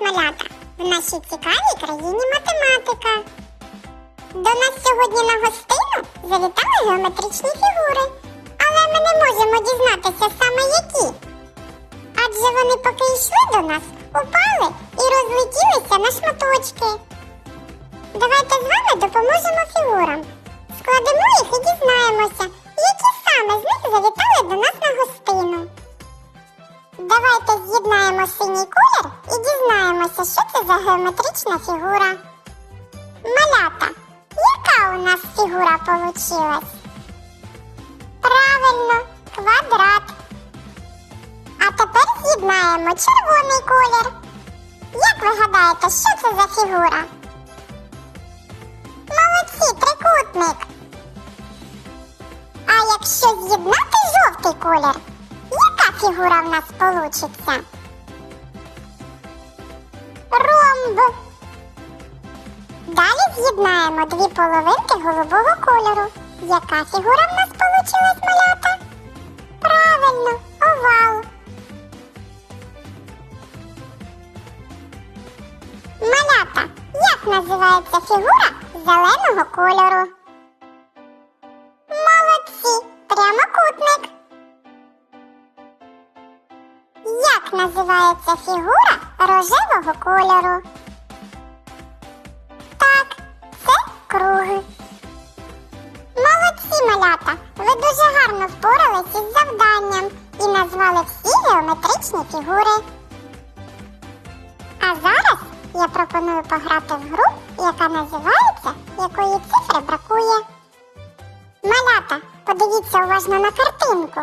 малята! В нашій цікавій країні математика. До нас сьогодні на гостину завітали геометричні фігури, але ми не можемо дізнатися саме які. Адже вони поки йшли до нас, упали і розлетілися на шматочки. Давайте з вами допоможемо фігурам. Складемо їх і дізнаємося, які саме з них завітали до нас на гостину. Давайте з'єднаємо синій колір і дізнаємося, що це за геометрична фігура. Малята, яка у нас фігура получилась? Правильно, квадрат. А тепер з'єднаємо червоний колір. Як ви гадаєте, що це за фігура? Молодці, трикутник. А якщо з'єднати жовтий колір, фігура в нас получиться? Ромб. Далі з'єднаємо дві половинки голубого кольору. Яка фігура в нас получилась малята? Правильно, овал. Малята, як називається фігура зеленого кольору? Називається фігура рожевого кольору? Так, це круги. Молодці, малята! Ви дуже гарно впорались із завданням і назвали всі геометричні фігури. А зараз я пропоную пограти в гру, яка називається Якої цифри бракує. Малята, подивіться уважно на картинку.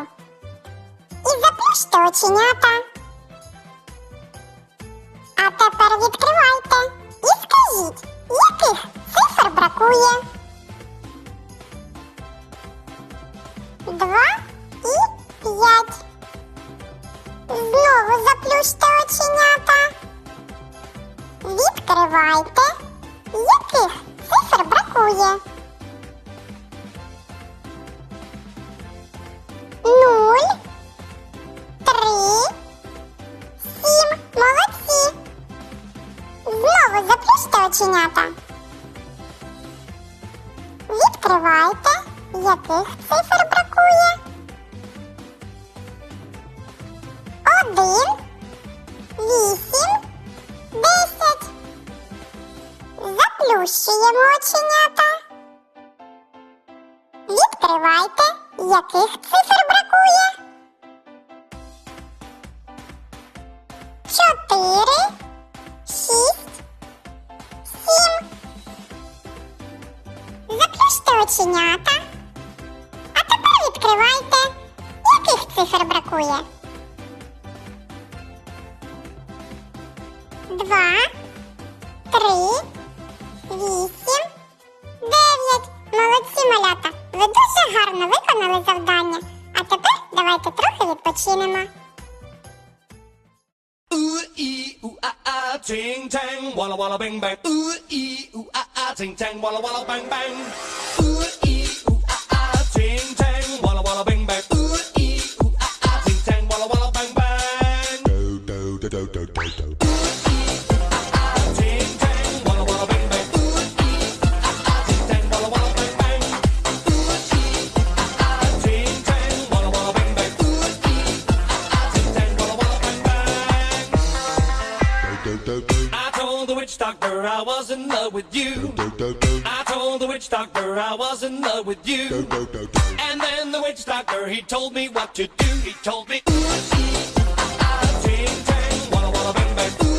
І заплющте оченята. А тепер відкривайте і скажіть, яких цифр бракує? Два і п'ять. Знову заплющте оченята. Відкривайте. Яких цифр бракує? Яких цифр бракує? Один. Вісім. Десять. Заплющуємо оченята. Відкривайте. Яких цифр бракує? Чотири. Шість. Сім. Заплющте оченята. Відкривайте. Яких цифр бракує? Два, три, вісім, дев'ять. Молодці малята. Ви дуже гарно виконали завдання. А тепер давайте трохи відпочинемо. Ting tang walla walla bang bang. Ooh ee ooh ah ah ting tang walla walla bang bang. Ooh doctor I was in love with you. I told the witch doctor I was in love with you. And then the witch doctor he told me what to do. He told me, ooh, ah, ah, ting, tang, walla, walla, bang, bang. Ooh,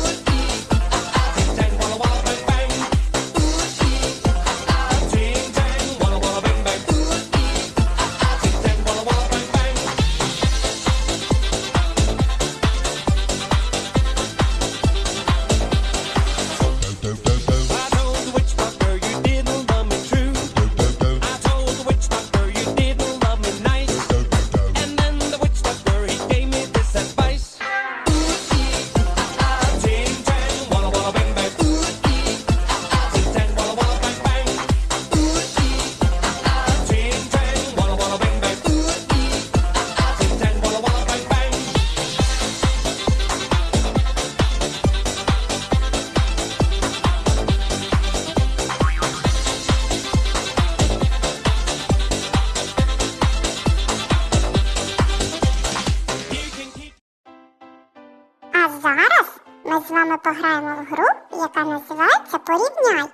пограємо в гру, яка називається Порівняй.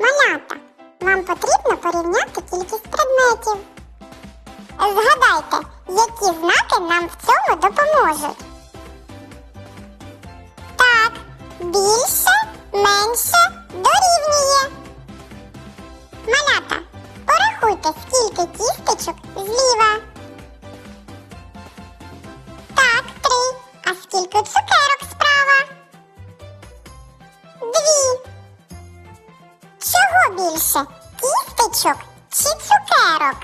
Малята, вам потрібно порівняти кількість предметів. Згадайте, які знаки нам в цьому допоможуть. Так, більше, менше Кісточок чи цукерок?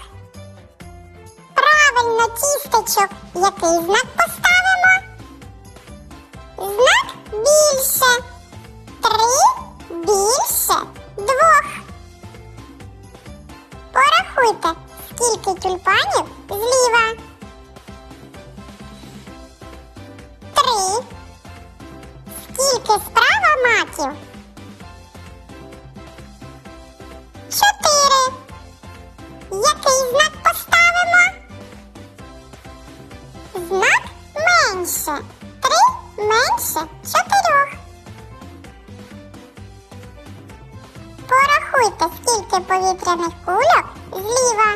Правильно, тістечок. Який знак поставимо? Знак більше. Три більше двох. Порахуйте, скільки тюльпанів зліва. Три. Скільки справа маків? Який знак поставимо? Знак менше. Три менше чотирьох. Порахуйте, скільки повітряних кульок зліва.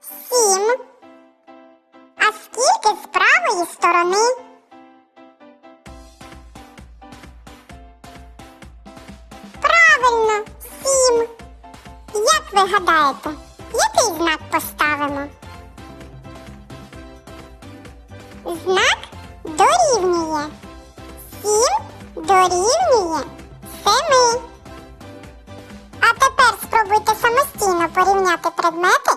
Сім. А скільки з правої сторони? Гадаєте, який знак поставимо? Знак дорівнює. Сім дорівнює семи. А тепер спробуйте самостійно порівняти предмети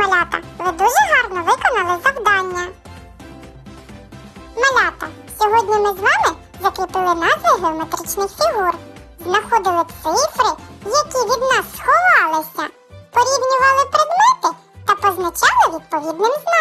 малята! Ви дуже гарно виконали завдання. Малята, сьогодні ми з вами закріпили назви геометричних фігур, знаходили цифри, які від нас сховалися, порівнювали предмети та позначали відповідним знаком.